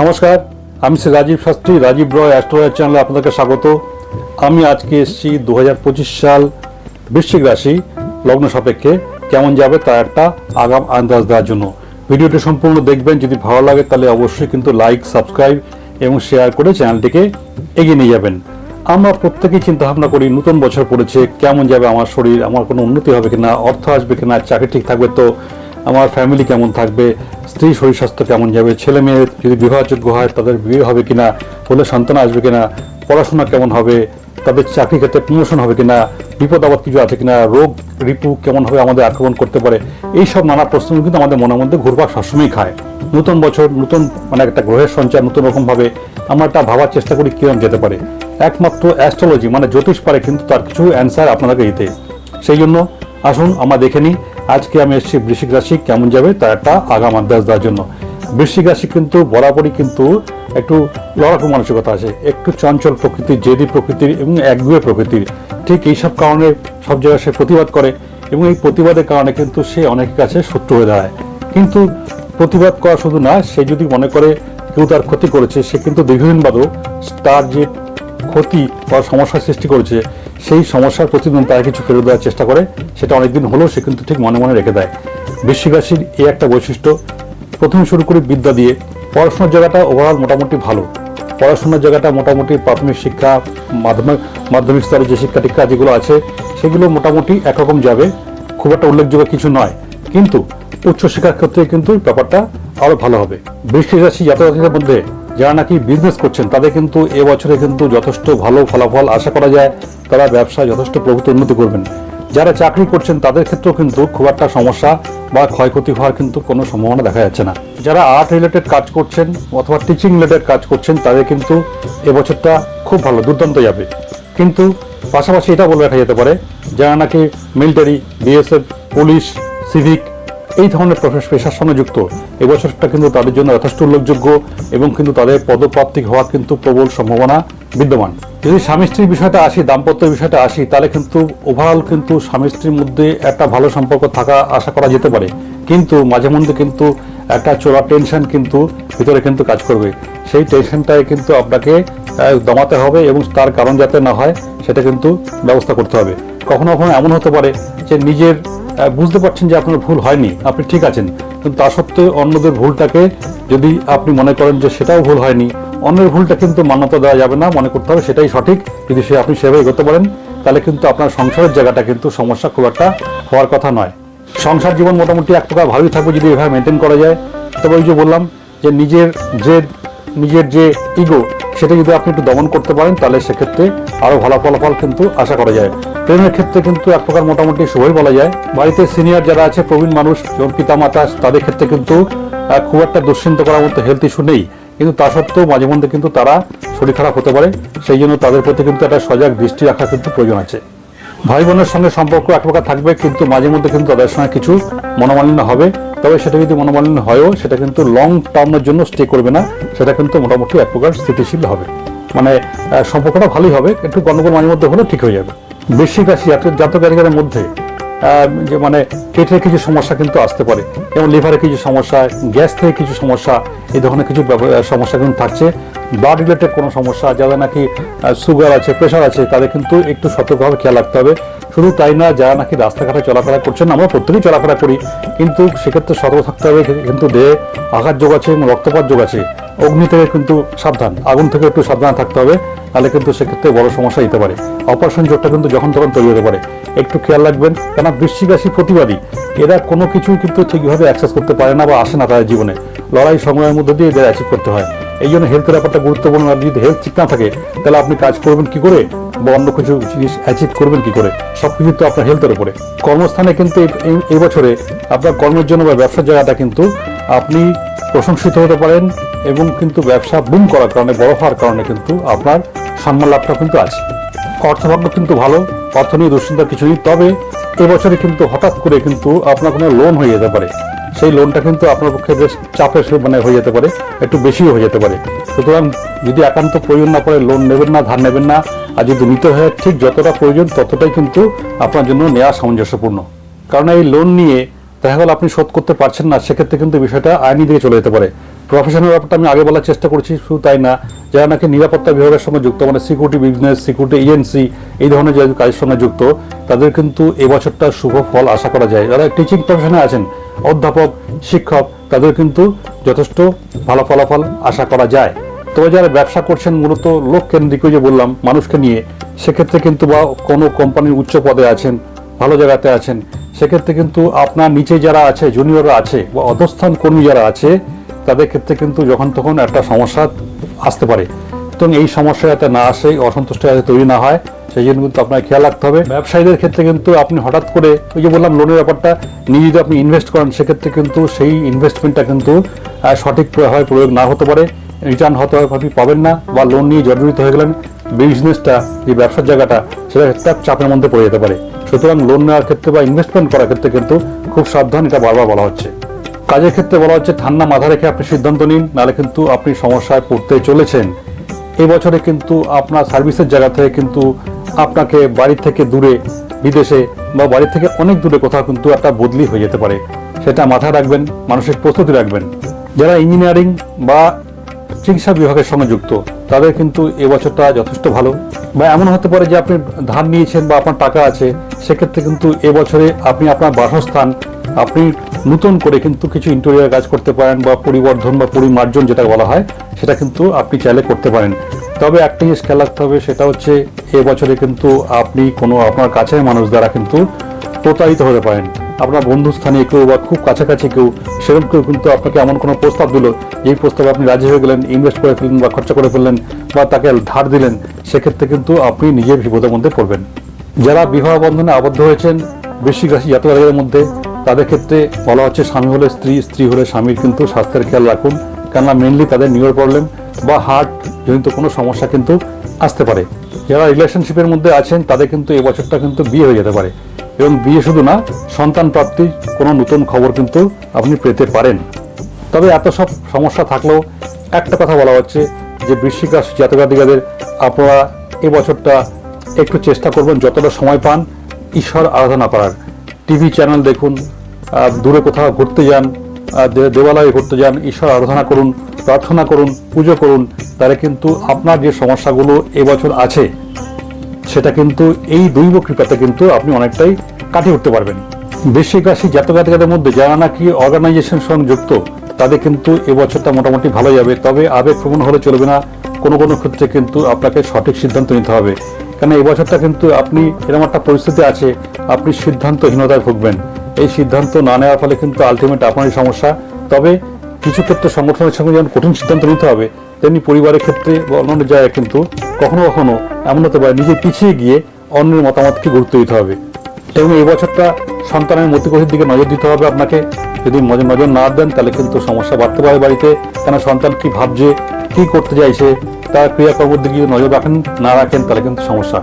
নমস্কার, আমি শ্রী রাজীব শাস্ত্রী, রাজীব রয়, অ্যাস্ট্রোলজার চ্যানেলে আপনাদেরকে স্বাগত। আমি আজকে এসেছি দু হাজার পঁচিশ সাল বৃশ্চিক রাশি লগ্ন সাপেক্ষে, কেমন যাবে তার একটা আগাম আন্দাজ দেওয়ার জন্য। ভিডিওটি সম্পূর্ণ দেখবেন, যদি ভালো লাগে তাহলে অবশ্যই কিন্তু লাইক, সাবস্ক্রাইব এবং শেয়ার করে চ্যানেলটিকে এগিয়ে নিয়ে যাবেন। আমরা প্রত্যেকেই চিন্তা ভাবনা করি, নতুন বছর পড়েছে, কেমন যাবে আমার শরীর, আমার কোনো উন্নতি হবে কিনা, অর্থ আসবে কিনা, চাকরি ঠিক থাকবে তো আমার ফ্যামিলি কেমন থাকবে, স্ত্রী শরীর স্বাস্থ্য কেমন যাবে, ছেলে মেয়ে যদি বিবাহযোগ্য হয়, তাদের বিয়ে হবে কিনা হলে সন্তান আসবে কিনা, পড়াশোনা কেমন হবে, তাদের চাকরি ক্ষেত্রে প্রমোশন হবে কিনা, বিপদ আপদ কিছু আছে কিনা, রোগ ঋতু কেমন হবে আমাদের আক্রমণ করতে পারে, এই সব নানা প্রশ্ন কিন্তু আমাদের মনের মধ্যে ঘুরপাক সবসময় খায়। নতুন বছর, নতুন মানে একটা গ্রহের সঞ্চার নতুন রকমভাবে আমরা একটা ভাবার চেষ্টা করি কিরম যেতে পারে। একমাত্র অ্যাস্ট্রোলজি মানে জ্যোতিষ পারে কিন্তু তার কিছু অ্যান্সার আপনাদেরকে দিতে। সেই জন্য আসুন, আমরা দেখে নিই আজকে আমি এসেছি বৃশ্চিক রাশি, কেমন যাবে তার একটা আগাম আন্দাজ দেওয়ার জন্য। বৃশ্চিক রাশি কিন্তু বরাবরই কিন্তু একটু লড়াকু মানসিকতা আছে, একটু চঞ্চল প্রকৃতির, জেদি প্রকৃতির এবং একগুয়ে প্রকৃতির। ঠিক এইসব কারণে সব জায়গায় সে প্রতিবাদ করে এবং এই প্রতিবাদের কারণে কিন্তু সে অনেকের কাছে শত্রু হয়ে দাঁড়ায়। কিন্তু প্রতিবাদ করা শুধু না, সে যদি মনে করে কেউ তার ক্ষতি করেছে, সে কিন্তু দীর্ঘদিন বাদও তার যে ক্ষতি বা সমস্যার সৃষ্টি করেছে সেই সমস্যার প্রতিদিন তারা কিছু ফেরত দেওয়ার চেষ্টা করে, সেটা অনেকদিন হলেও সে কিন্তু ঠিক মনে মনে রেখে দেয়। বৃশ্চিক রাশির এই একটা বৈশিষ্ট্য, প্রথমে শুরু করি বিদ্যা দিয়ে পড়াশোনার জায়গাটা ওভারঅল মোটামুটি ভালো। পড়াশোনার জায়গাটা মোটামুটি প্রাথমিক শিক্ষা, মাধ্যমিক মাধ্যমিক স্তরে যে শিক্ষা টিক্ষা যেগুলো আছে, সেগুলো মোটামুটি একরকম যাবে, খুব একটা উল্লেখযোগ্য কিছু নয়। কিন্তু উচ্চশিক্ষার ক্ষেত্রে কিন্তু ব্যাপারটা আরও ভালো হবে। বৃষ্টি রাশি জাতকের মধ্যে যারা নাকি বিজনেস করছেন, তাদের কিন্তু এবছরে কিন্তু যথেষ্ট ভালো ফলাফল আশা করা যায়, তারা ব্যবসায় যথেষ্ট প্রভূত উন্নতি করবেন। যারা চাকরি করছেন, তাদের ক্ষেত্রেও কিন্তু খুব একটা সমস্যা বা ক্ষয়ক্ষতি হওয়ার কিন্তু কোনো সম্ভাবনা দেখা যাচ্ছে না। যারা আর্ট রিলেটেড কাজ করছেন অথবা টিচিং রিলেটেড কাজ করছেন, তাদের কিন্তু এবছরটা খুব ভালো, দুর্দান্ত যাবে। কিন্তু পাশাপাশি এটা বলে রাখা যেতে পারে, যারা নাকি মিলিটারি বিএসএফ পুলিশ সিভিক এই ধরনের পেশার সঙ্গে যুক্ত। এবছরটা কিন্তু তাদের জন্য যথেষ্ট উল্লেখযোগ্য এবং কিন্তু তাদের পদপ্রাপ্তি হওয়ার কিন্তু প্রবল সম্ভাবনা বিদ্যমান। যদি স্বামী স্ত্রীর বিষয়টা আসি দাম্পত্যের বিষয়টা আসি, তাহলে কিন্তু ওভারঅল কিন্তু স্বামী স্ত্রীর মধ্যে একটা ভালো সম্পর্ক থাকা আশা করা যেতে পারে। কিন্তু মাঝে মধ্যে কিন্তু একটা চোরা টেনশন কিন্তু ভিতরে কিন্তু কাজ করবে। সেই টেনশনটাই কিন্তু আপনাকে দমাতে হবে এবং তার কারণ যাতে না হয়, সেটা কিন্তু ব্যবস্থা করতে হবে। কখনো কখনো এমন হতে পারে যে নিজের বুঝতে পারছেন যে আপনার ভুল হয়নি। আপনি ঠিক আছেন। কিন্তু তা সত্ত্বেও অন্যদের ভুলটাকে যদি আপনি মনে করেন যে সেটাও ভুল হয়নি, অন্যের ভুলটা কিন্তু মান্যতা দেওয়া যাবে না, মনে করতে হবে সেটাই সঠিক। যদি সে আপনি সেভাবে এগোতে পারেন, তাহলে কিন্তু আপনার সংসারের জায়গাটা কিন্তু সমস্যা খুব একটা হওয়ার কথা নয়। সংসার জীবন মোটামুটি এক প্রকার ভালোই থাকবে যদি এভাবে মেনটেন করা যায়। তবে ওই যে বললাম যে নিজের যে নিজের যে ইগো সেটা যদি আপনি একটু দমন করতে পারেন, তাহলে সেক্ষেত্রে আরও ভালো ফলাফল কিন্তু আশা করা যায়। প্রেমের ক্ষেত্রে কিন্তু এক প্রকার মোটামুটি শুভই বলা যায়। বাড়িতে সিনিয়র যারা আছে, প্রবীণ মানুষ, যেমন পিতা মাতা তাদের ক্ষেত্রে কিন্তু খুব একটা দুশ্চিন্তা করার মতো হেলথ ইস্যু নেই। কিন্তু তা সত্ত্বেও মাঝে মধ্যে কিন্তু তারা শরীর খারাপ হতে পারে। সেই জন্য তাদের প্রতি কিন্তু একটা সজাগ দৃষ্টি রাখা কিন্তু প্রয়োজন আছে। ভাই বোনের সঙ্গে সম্পর্ক এক প্রকার থাকবে, কিন্তু মাঝে মধ্যে কিন্তু তাদের সঙ্গে কিছু মনোমালিন্য হবে। তবে সেটা যদি মনোমালিন্য হয়ও, সেটা কিন্তু লং টার্মের জন্য স্টে করবে না। সেটা কিন্তু মোটামুটি এক প্রকার স্থিতিশীল হবে। মানে সম্পর্কটা ভালোই হবে, একটু গণ্ডগোল মাঝে মধ্যে হলেও ঠিক হয়ে যাবে। বৃশ্চিক রাশি জাতক জাতকারিকারের মধ্যে যে মানে পেটের কিছু সমস্যা কিন্তু আসতে পারে। যেমন লিভারে কিছু সমস্যা, গ্যাস থেকে কিছু সমস্যা, এই ধরনের কিছু সমস্যা কিন্তু থাকছে। ব্লাড রিলেটেড কোনো সমস্যা যাদের নাকি সুগার আছে প্রেশার আছে, তাদের কিন্তু একটু সতর্কভাবে খেয়াল রাখতে হবে। শুধু তাই না, যারা নাকি রাস্তাঘাটে চলাফেরা করছেন, আমরা প্রত্যেকেই চলাফেরা করি। কিন্তু সেক্ষেত্রে সতর্ক থাকতে হবে, কিন্তু দেহে আঘাত যোগ আছে, এবং রক্তপাত যোগ আছে। অগ্নি থেকে কিন্তু সাবধান, আগুন থেকে একটু সাবধান থাকতে হবে তাহলে কিন্তু সেক্ষেত্রে বড় সমস্যা দিতে পারে। অপারেশন জোটটা কিন্তু যখন তখন তৈরি হতে পারে। একটু খেয়াল রাখবেন কেন বৃশ্চিক রাশি প্রতিবাদী। এরা কোনো কিছু কিন্তু ঠিকভাবে অ্যাক্সেস করতে পারে না বা আসে না তাদের জীবনে। লড়াই, সংগ্রামের মধ্যে দিয়ে এদের অ্যাচিভ করতে হয়। এই জন্য হেলথের ব্যাপারটা গুরুত্বপূর্ণ। আর যদি হেলথ ঠিক না থাকে, তাহলে আপনি কাজ করবেন কি করে? বা অন্য কিছু জিনিস অ্যাচিভ করবেন কি করে? সবকিছু তো আপনার হেলথের উপরে। কর্মস্থানে কিন্তু এই বছরে আপনার কর্মের জন্য বা ব্যবসার জায়গাটা কিন্তু আপনি প্রশংসিত হতে পারেন এবং কিন্তু ব্যবসা বুম করার কারণে, বড় হওয়ার কারণে কিন্তু আপনার সম্মান লাভটা কিন্তু আছে। অর্থভাগ্য কিন্তু ভালো, অর্থ নিয়ে দুশ্চিন্তার কিছু নেই তবে এবছরে কিন্তু হঠাৎ করে কিন্তু আপনার কোনো লোন হয়ে যেতে পারে। সেই লোনটা কিন্তু আপনার পক্ষে বেশ চাপের মানে হয়ে যেতে পারে, একটু বেশিও হয়ে যেতে পারে। সুতরাং যদি একান্ত প্রয়োজন না পড়ে লোন নেবেন না, ধার নেবেন না, আর যদি নিতে হয় ঠিক যতটা প্রয়োজন ততটাই কিন্তু আপনার জন্য নেওয়া সামঞ্জস্যপূর্ণ। কারণ এই লোন নিয়ে দেখা গেল আপনি শোধ করতে পারছেন না, সেক্ষেত্রে কিন্তু বিষয়টা আইনি দিকে চলে যেতে পারে। প্রফেশনাল ব্যাপারটা আমি আগে বলার চেষ্টা করছি, শুধু তাই না, যারা নাকি নিরাপত্তা বিভাগের সঙ্গে যুক্ত মানে সিকিউরিটি বিজনেস সিকিউরিটি এজেন্সি এই ধরনের যারা কাজের সঙ্গে যুক্ত, তাদের কিন্তু এবছরটা শুভ ফল আশা করা যায়। যারা টিচিং প্রফেশনে আছেন, অধ্যাপক, শিক্ষক, তাদের কিন্তু যথেষ্ট ভালো ফলাফল আশা করা যায়। তবে যারা ব্যবসা করছেন, মূলত লোক কেন্দ্রিক যে বললাম, মানুষকে নিয়ে, সেক্ষেত্রে কিন্তু বা কোনো কোম্পানির উচ্চ পদে আছেন, ভালো জায়গাতে আছেন, সেক্ষেত্রে কিন্তু আপনার নিচে যারা আছে জুনিয়ররা আছে, বা অধস্থান কর্মী যারা আছে তাদের ক্ষেত্রে কিন্তু যখন তখন একটা সমস্যা আসতে পারে। এবং এই সমস্যা যাতে না আসে অসন্তুষ্ট যাতে তৈরি না হয় সেই জন্য কিন্তু আপনার খেয়াল রাখতে হবে। ব্যবসায়ীদের ক্ষেত্রে কিন্তু আপনি হঠাৎ করে ওই যে বললাম লোনের ব্যাপারটা নিজে যদি আপনি ইনভেস্ট করেন সেক্ষেত্রে কিন্তু সেই ইনভেস্টমেন্টটা কিন্তু আহ, সঠিক প্রভাবে প্রয়োগ না হতে পারে। রিটার্ন হতে আপনি পাবেন না বা লোন নিয়ে জর্জরিত হয়ে গেলেন। বিজনেসটা যে ব্যবসার জায়গাটা সেটা একটা চাপের মধ্যে পড়ে যেতে পারে। সুতরাং লোন নেওয়ার ক্ষেত্রে বা ইনভেস্টমেন্ট করার ক্ষেত্রে কিন্তু খুব সাবধান এটা বারবার বলা হচ্ছে। কাজের ক্ষেত্রে বলা হচ্ছে, ঠান্ডা মাথা রেখে আপনি সিদ্ধান্ত নিন, নাহলে কিন্তু আপনি সমস্যায় পড়তে চলেছেন। এবছরে কিন্তু আপনার সার্ভিসের জায়গা থেকে কিন্তু আপনাকে বাড়ি থেকে দূরে, বিদেশে বা বাড়ি থেকে অনেক দূরে কোথাও কিন্তু একটা বদলি হয়ে যেতে পারে। সেটা মাথায় রাখবেন, মানসিক প্রস্তুতি রাখবেন। যারা ইঞ্জিনিয়ারিং বা চিকিৎসা বিভাগের সঙ্গে যুক্ত, তাদের কিন্তু এবছরটা যথেষ্ট ভালো। বা এমন হতে পারে যে আপনি ধার নিয়েছেন বা আপনার টাকা আছে, সেক্ষেত্রে কিন্তু এবছরে আপনি আপনার বাসস্থান, আপনি নতুন করে কিন্তু কিছু ইন্টেরিয়ার কাজ করতে পারেন বা পরিবর্ধন বা পরিমার্জন যেটা বলা হয়, সেটা কিন্তু আপনি চাইলে করতে পারেন। তবে একটা জিনিস খেয়াল রাখতে হবে, সেটা হচ্ছে এবছরে কিন্তু আপনি কোনো আপনার কাছের মানুষ দ্বারা কিন্তু প্রতারিত হতে পারেন। আপনার বন্ধুস্থানীয় কেউ বা খুব কাছাকাছি কেউ, সেরকম কেউ কিন্তু আপনাকে এমন কোনো প্রস্তাব দিল, যেই প্রস্তাবে আপনি রাজি হয়ে গেলেন ইনভেস্ট করে ফেললেন বা খরচা করে ফেললেন বা তাকে ধার দিলেন, সেক্ষেত্রে কিন্তু আপনি নিজের বিপদের মধ্যে পড়বেন। যারা বিবাহ বন্ধনে আবদ্ধ হয়েছেন বৃশ্চিক রাশি জাতকের মধ্যে তাদের ক্ষেত্রে বলা হচ্ছে স্বামী হলে স্ত্রী স্ত্রী হলে স্বামীর কিন্তু স্বাস্থ্যের খেয়াল রাখুন। কেননা মেনলি তাদের নিউর প্রবলেম বা হার্ট জনিত কোনো সমস্যা কিন্তু আসতে পারে। যারা রিলেশনশিপের মধ্যে আছেন, তাদের কিন্তু এই বছরটা কিন্তু বিয়ে হয়ে যেতে পারে। এবং বিয়ে শুধু না, সন্তান প্রাপ্তির কোনো নতুন খবর কিন্তু আপনি পেতে পারেন। তবে এত সব সমস্যা থাকলেও একটা কথা বলা হচ্ছে যে বৃশ্চিক রাশি জাতকাধিকাদের আপনারা এই বছরটা একটু চেষ্টা করবেন, যতটা সময় পান, ঈশ্বর আরাধনা করার। টিভি চ্যানেল দেখুন দূরে কোথাও ঘুরতে যান দেবালয়ে ঘুরতে যান, ঈশ্বর আরাধনা করুন, প্রার্থনা করুন, পুজো করুন, তাহলে কিন্তু আপনার যে সমস্যাগুলো এবছর আছে, সেটা কিন্তু এই দৈব কৃপাতে কিন্তু আপনি অনেকটাই কাটিয়ে উঠতে পারবেন। বৃশ্চিক রাশি জাতকাতিকাদের মধ্যে যারা নাকি অর্গানাইজেশন সঙ্গে যুক্ত, তাদের কিন্তু এবছরটা মোটামুটি ভালো যাবে, তবে আবেগ প্রবণ হলে চলবে না। কোনো কোনো ক্ষেত্রে কিন্তু আপনাকে সঠিক সিদ্ধান্ত নিতে হবে। কেন এই বছরটা কিন্তু আপনি এরকম একটা পরিস্থিতি আছে, আপনি সিদ্ধান্তহীনতায় ভুগবেন। এই সিদ্ধান্ত না নেওয়ার ফলে কিন্তু আলটিমেট আপনারই সমস্যা। তবে কিছু ক্ষেত্রে সংগঠনের সঙ্গে যেমন কঠিন সিদ্ধান্ত নিতে হবে, তেমনি পরিবারের ক্ষেত্রে বা অন্যান্য জায়গায় কিন্তু কখনো কখনো এমন হতে পারে, নিজে পিছিয়ে গিয়ে অন্যের মতামতকে গুরুত্ব দিতে হবে। এবং এই বছরটা সন্তানের মতিগতির দিকে নজর দিতে হবে আপনাকে। যদি নজর নজর না দেন, তাহলে কিন্তু সমস্যা বাড়তে পারে বাড়িতে। কেন সন্তান কি ভাবছে, কি করতে চাইছে তার ক্রিয়াকর্মের দিকে যদি নজর রাখেন, না রাখেন, তাহলে কিন্তু সমস্যা।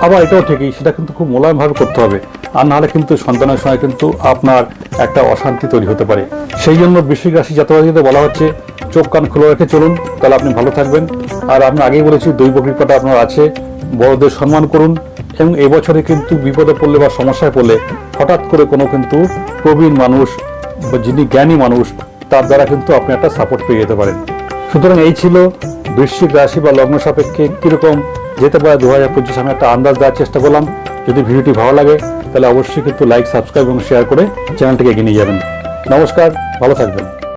আবার এটাও ঠিকই, সেটা কিন্তু খুব মোলায়মভাবে করতে হবে। আর নাহলে কিন্তু সন্তানের সময় কিন্তু আপনার একটা অশান্তি তৈরি হতে পারে। সেই জন্য বৃশ্চিক রাশি জাতকদের বলা হচ্ছে, চোখ কান খুলে রেখে চলুন, তাহলে আপনি ভালো থাকবেন। আর আমি আগেই বলেছি, দৈব কৃপাটা আপনার আছে, বড়দের সম্মান করুন। এবং এবছরে কিন্তু বিপদে পড়লে বা সমস্যায় পড়লে হঠাৎ করে কোনো কিন্তু প্রবীণ মানুষ বা যিনি জ্ঞানী মানুষ, তার দ্বারা কিন্তু আপনি একটা সাপোর্ট পেয়ে যেতে পারেন। সুতরাং এই ছিল বৃশ্চিক রাশি বা লগ্ন সাপেক্ষে কীরকম যেতে পারে? দু হাজার পঁচিশ আমি একটা আন্দাজ দেওয়ার চেষ্টা করলাম। যদি ভিডিওটি ভালো লাগে, তাহলে অবশ্যই কিন্তু লাইক সাবস্ক্রাইব এবং শেয়ার করে চ্যানেলটিকে এগিয়ে নিয়ে যাবেন। নমস্কার, ভালো থাকবেন।